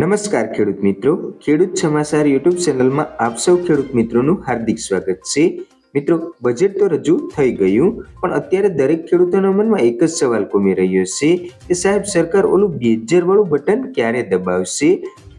નમસ્કાર ખેડૂત મિત્રો. ખેડૂત સમાચાર યુટ્યુબ ચેનલમાં આપ સૌ ખેડૂત મિત્રોનું હાર્દિક સ્વાગત છે. મિત્રો બજેટ તો રજૂ થઈ ગયું, પણ અત્યારે દરેક ખેડૂતોના મનમાં એક જ સવાલ કોમી રહ્યો છે કે સાહેબ, સરકાર ઓલું બેજર વાળું બટન ક્યારે દબાવશે?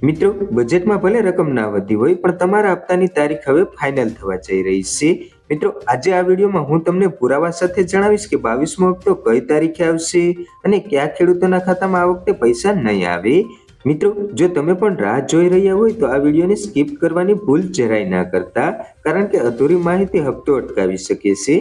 મિત્રો બજેટમાં ભલે રકમ ના વધી હોય, પણ તમારા હપ્તાની તારીખ હવે ફાઇનલ થવા જઈ રહી છે. મિત્રો, આજે આ વિડીયોમાં હું તમને પુરાવા સાથે જણાવીશ કે બાવીસમો હપ્તો કઈ તારીખે આવશે અને કયા ખેડૂતોના ખાતામાં આ વખતે પૈસા નહીં આવે. મિત્રો, જો તમે પણ રાહ જોઈ રહ્યા હોય તો આ વિડીયોને સ્કીપ કરવાની ભૂલ જરાય ના કરતા, કારણ કે અધૂરી માહિતી હપ્તો અટકાવી શકે છે.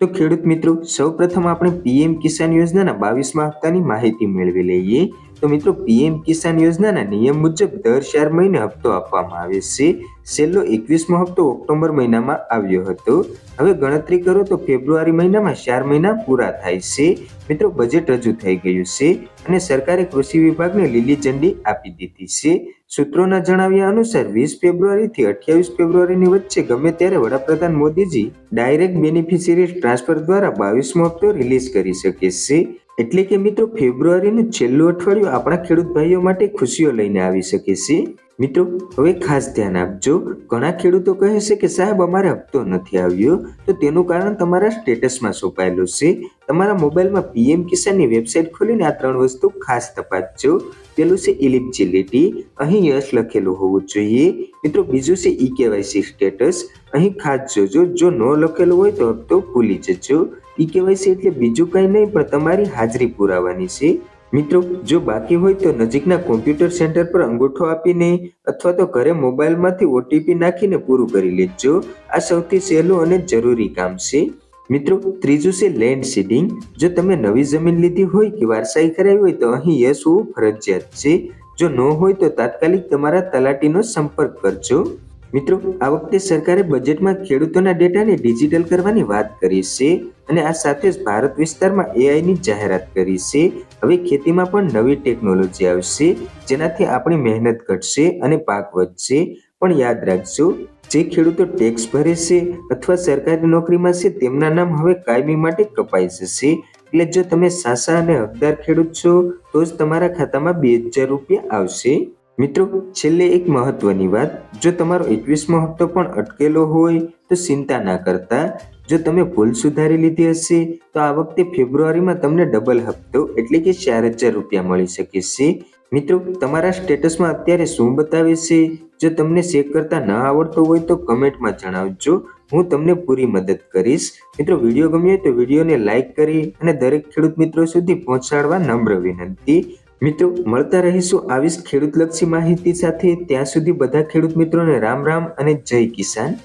તો ખેડૂત મિત્રો, સૌપ્રથમ આપણે પીએમ કિસાન યોજનાના બાવીસમા હપ્તાની માહિતી મેળવી લઈએ. તો મિત્રો, પીએમ કિસાન યોજનાના નિયમ મુજબ દર ચાર મહિને હપ્તો આપવામાં આવે છે. છેલ્લો એકવીસમો હપ્તો ઓક્ટોબર મહિનામાં આવ્યો હતો. હવે ગણતરી કરો તો ફેબ્રુઆરી મહિનામાં ચાર મહિના પૂરા થાય છે. મિત્રો, બજેટ રજૂ થઈ ગયું છે અને સરકારે કૃષિ વિભાગને લીલી ઝંડી આપી દીધી છે. સૂત્રોના જણાવ્યા અનુસાર, વીસ ફેબ્રુઆરીથી અઠ્યાવીસ ફેબ્રુઆરીની વચ્ચે ગમે ત્યારે વડાપ્રધાન મોદીજી ડાયરેક્ટ બેનિફિશિયરી ટ્રાન્સફર દ્વારા બાવીસમો હપ્તો રિલીઝ કરી શકે છે. એટલે કે મિત્રો ફેબ્રુઆરીનું છેલ્લું અઠવાડિયું આપણા ખેડૂત ભાઈઓ માટે ખુશીઓ લઈને આવી શકે છે. મિત્રો, હવે ખાસ ધ્યાન આપજો, ઘણા ખેડૂતો કહે છે કે સાહેબ, અમારે હપ્તો નથી આવ્યો, તો તેનું કારણ તમારા સ્ટેટસમાં સોંપાયેલું છે. તમારા મોબાઈલમાં પીએમ કિસાનની વેબસાઇટ ખોલીને આ ત્રણ વસ્તુ ખાસ તપાસજો. પેલું છે ઇલિજિબિલિટી અહીં યશ લખેલું હોવું જોઈએ. મિત્રો બીજું છે ઈ કેવાયસી સ્ટેટસ અહીં ખાસ જોજો, જો ન લખેલું હોય તો હપ્તો ભૂલી જજો. ઈ કેવાયસી એટલે બીજું કંઈ નહીં, પણ તમારી હાજરી પુરાવાની છે. મિત્રો, જો બાકી હોય તો નજીકના કોમ્પ્યુટર સેન્ટર પર અંગૂઠો આપીને અથવા તો ઘરે મોબાઈલમાંથી ઓટીપી નાખીને પૂરું કરી લેજો. આ સૌથી સહેલું અને જરૂરી કામ છે. મિત્રો, ત્રીજું છે લેન્ડ સીડિંગ જો તમે નવી જમીન લીધી હોય કે વારસાઈ કરાવી હોય તો અહીં યસ હોવું ફરજિયાત છે. જો ન હોય તો તાત્કાલિક તમારા તલાટીનો સંપર્ક કરજો. મિત્રો, આ વખતે સરકારે બજેટમાં ખેડૂતોના ડેટાને ડિજિટલ કરવાની વાત કરી છે અને આ સાથે જ ભારત વિસ્તારમાં એઆઈની જાહેરાત કરી છે. હવે ખેતીમાં પણ નવી ટેકનોલોજી આવશે, જેનાથી આપણી મહેનત ઘટશે અને પાક વધશે. પણ યાદ રાખજો, જે ખેડૂતો ટેક્સ ભરે છે અથવા સરકારી નોકરીમાં છે, તેમના નામ હવે કાયમી માટે કપાઈ જશે. એટલે જો તમે સાસા અને હકદાર ખેડૂત છો, તો જ તમારા ખાતામાં બે હજાર રૂપિયા આવશે. મિત્રો, છેલ્લે એક મહત્વની વાત. જો તમારો એકવીસમો હપ્તો પણ અટકેલો હોય, તો ચિંતા ના કરતા. જો તમે ભૂલ સુધારી લીધી હશે, તો આ વખતે ફેબ્રુઆરીમાં તમને ડબલ હપ્તો, એટલે કે ચાર હજાર રૂપિયા મળી શકે છે. મિત્રો, તમારા સ્ટેટસમાં અત્યારે શું બતાવે છે? જો તમને ચેક કરતા ન આવડતો હોય, તો કમેન્ટમાં જણાવજો. હું તમને પૂરી મદદ કરીશ. મિત્રો, વીડિયો ગમ્યો તો વિડીયોને લાઈક કરી અને દરેક ખેડૂત મિત્રો સુધી પહોંચાડવા નમ્ર વિનંતી. મિત્રો, મળતા રહીશું આવી ખેડૂતલક્ષી માહિતી સાથે. ત્યાં સુધી બધા ખેડૂત મિત્રોને રામ રામ અને જય કિસાન.